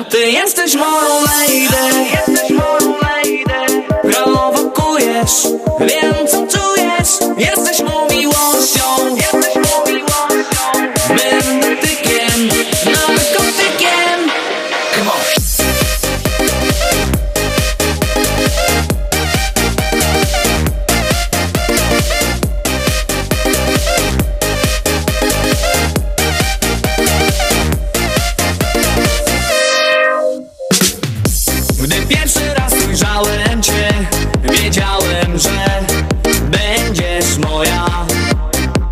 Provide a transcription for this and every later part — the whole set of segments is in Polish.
A ty jesteś moją lady. Jesteś moją lady Prowokujesz Wiem co czujesz Jesteś moją Gdy pierwszy raz ujrzałem Cię Wiedziałem, że będziesz moja.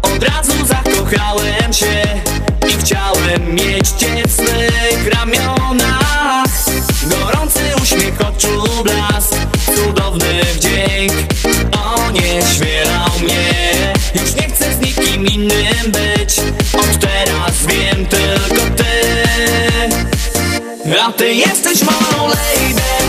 Od razu zakochałem się I chciałem mieć Cię w swych ramionach Gorący uśmiech oczu blask Cudowny wdzięk. On nie świerał mnie. Już nie chcę z nikim innym być jesteś moją lady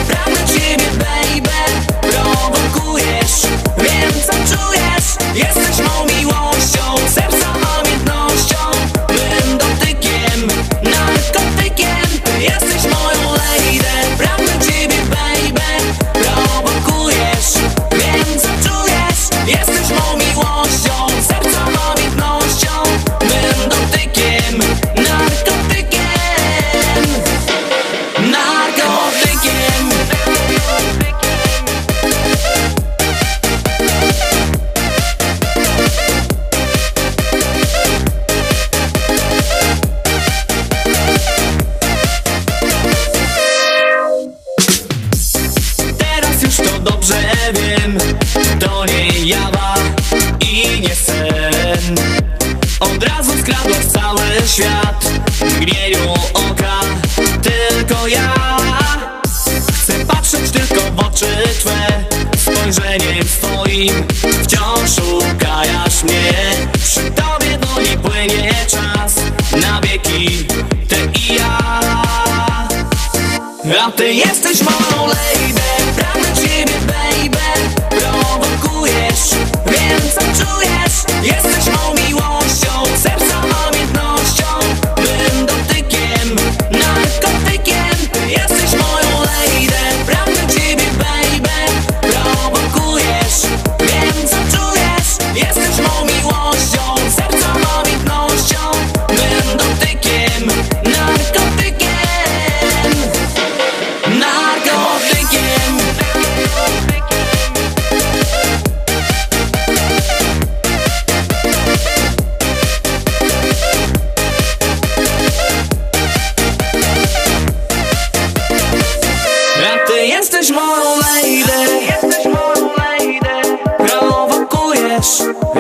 wiem To nie jawa i nie sen. Od razu skradłaś cały świat W mgnieniu oka Tylko ja. Chcę patrzeć tylko w oczy Twe Spojrzeniem swoim Wciąż szukajasz mnie. Przy Tobie do niej płynie czas Na wieki Ty i ja. A ty jesteś moją lady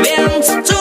两只猪